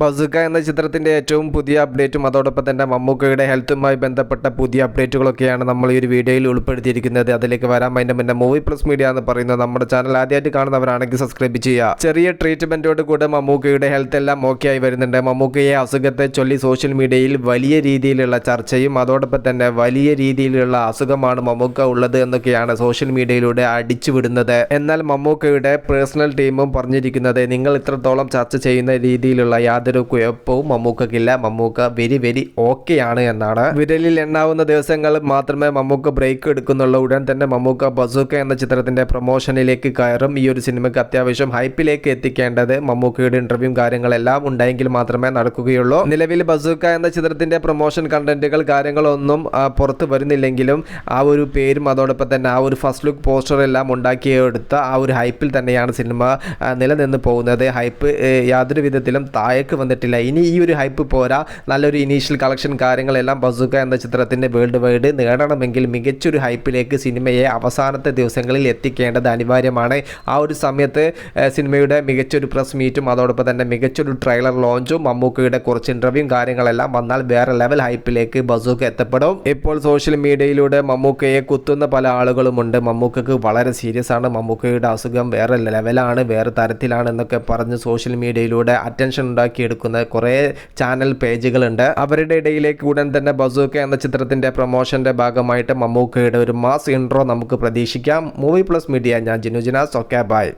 ബസുക്ക എന്ന ചിത്രത്തിന്റെ ഏറ്റവും പുതിയ അപ്ഡേറ്റും അതോടൊപ്പം തന്നെ മമ്മൂക്കയുടെ ഹെൽത്തുമായി ബന്ധപ്പെട്ട പുതിയ അപ്ഡേറ്റുകളൊക്കെയാണ് നമ്മൾ ഈ ഒരു വീഡിയോയിൽ ഉൾപ്പെടുത്തിയിരിക്കുന്നത്. അതിലേക്ക് വരാൻ അതിന്റെ മുന്നേ മൂവി പ്ലസ് മീഡിയ എന്ന് പറയുന്നത് നമ്മുടെ ചാനൽ ആദ്യമായിട്ട് കാണുന്നവരാണെങ്കിൽ സബ്സ്ക്രൈബ് ചെയ്യുക. ചെറിയ ട്രീറ്റ്മെന്റോട് കൂടെ മമ്മൂക്കയുടെ ഹെൽത്ത് എല്ലാം ഓക്കെ ആയി വരുന്നുണ്ട്. മമ്മൂക്കയെ അസുഖത്തെ ചൊല്ലി സോഷ്യൽ മീഡിയയിൽ വലിയ രീതിയിലുള്ള ചർച്ചയും അതോടൊപ്പം തന്നെ വലിയ രീതിയിലുള്ള അസുഖമാണ് മമ്മൂക്ക ഉള്ളത് എന്നൊക്കെയാണ് സോഷ്യൽ മീഡിയയിലൂടെ അടിച്ചുവിടുന്നത് എന്നാൽ മമ്മൂക്കയുടെ പേഴ്സണൽ ടീമും പറഞ്ഞിരിക്കുന്നത് നിങ്ങൾ ഇത്രത്തോളം ചർച്ച ചെയ്യുന്ന രീതിയിലുള്ള കുഴപ്പവും മമ്മൂക്കക്കില്ല. മമ്മൂക്ക വെരി വെരി ഓക്കെ ആണ് എന്നാണ്. വിരലിൽ എണ്ണാവുന്ന ദിവസങ്ങൾ മാത്രമേ മമ്മൂക്ക ബ്രേക്ക് എടുക്കുന്നുള്ളൂ. ഉടൻ തന്നെ മമ്മൂക്ക ബസൂക്ക എന്ന ചിത്രത്തിന്റെ പ്രൊമോഷനിലേക്ക് കയറും. ഈ ഒരു സിനിമയ്ക്ക് അത്യാവശ്യം ഹൈപ്പിലേക്ക് എത്തിക്കേണ്ടത് മമ്മൂക്കയുടെ ഇന്റർവ്യൂവും കാര്യങ്ങളെല്ലാം ഉണ്ടെങ്കിൽ മാത്രമേ നടക്കുകയുള്ളൂ. നിലവിൽ ബസൂക്ക എന്ന ചിത്രത്തിന്റെ പ്രൊമോഷൻ കണ്ടന്റുകൾ കാര്യങ്ങളൊന്നും പുറത്തു വരുന്നില്ലെങ്കിലും ആ ഒരു പേരും അതോടൊപ്പം തന്നെ ആ ഒരു ഫസ്റ്റ് ലുക്ക് പോസ്റ്റർ എല്ലാം ഉണ്ടാക്കിയെടുത്ത ആ ഒരു ഹൈപ്പിൽ തന്നെയാണ് സിനിമ നിലനിന്ന് പോകുന്നത്. ഹൈപ്പ് യാതൊരു വിധത്തിലും താഴേക്ക് വന്നിട്ടില്ല. ഇനി ഈ ഒരു ഹൈപ്പ് പോരാ. നല്ലൊരു ഇനീഷ്യൽ കളക്ഷൻ കാര്യങ്ങളെല്ലാം ബസുക്ക എന്ന ചിത്രത്തിന്റെ വേൾഡ് വൈഡ് നേടണമെങ്കിൽ മികച്ചൊരു ഹൈപ്പിലേക്ക് സിനിമയെ അവസാനത്തെ ദിവസങ്ങളിൽ എത്തിക്കേണ്ടത് അനിവാര്യമാണ്. ആ ഒരു സമയത്ത് സിനിമയുടെ മികച്ചൊരു പ്രസ് മീറ്റും അതോടൊപ്പം തന്നെ മികച്ചൊരു ട്രെയിലർ ലോഞ്ചും മമ്മൂക്കയുടെ കുറച്ച് ഇന്റർവ്യൂവും കാര്യങ്ങളെല്ലാം വന്നാൽ വേറെ ലെവൽ ഹൈപ്പിലേക്ക് ബസൂക്ക എത്തപ്പെടും. ഇപ്പോൾ സോഷ്യൽ മീഡിയയിലൂടെ മമ്മൂക്കയെ കുത്തുന്ന പല ആളുകളുമുണ്ട്. മമ്മൂക്കക്ക് വളരെ സീരിയസ് ആണ്. മമ്മൂക്കയുടെ അസുഖം വേറെ ലെവലാണ് വേറെ തരത്തിലാണ് എന്നൊക്കെ പറഞ്ഞ് സോഷ്യൽ മീഡിയയിലൂടെ അറ്റൻഷൻ ഉണ്ടാക്കിയെടുക്കുന്ന കുറേ ചാനൽ പേജുകളുണ്ട് അവരുടെ ഇടയിലേക്ക് ഉടൻ തന്നെ ബസൂക്ക എന്ന ചിത്രത്തിന്റെ പ്രൊമോഷന്റെ ഭാഗമായിട്ട് മമ്മൂക്കയുടെ ഒരു മാസ് ഇൻട്രോ നമുക്ക് പ്രതീക്ഷിക്കാം. മൂവി പ്ലസ് മീഡിയ ഞാൻ ജിനുജിനാസ് ഓക്കെ ബൈ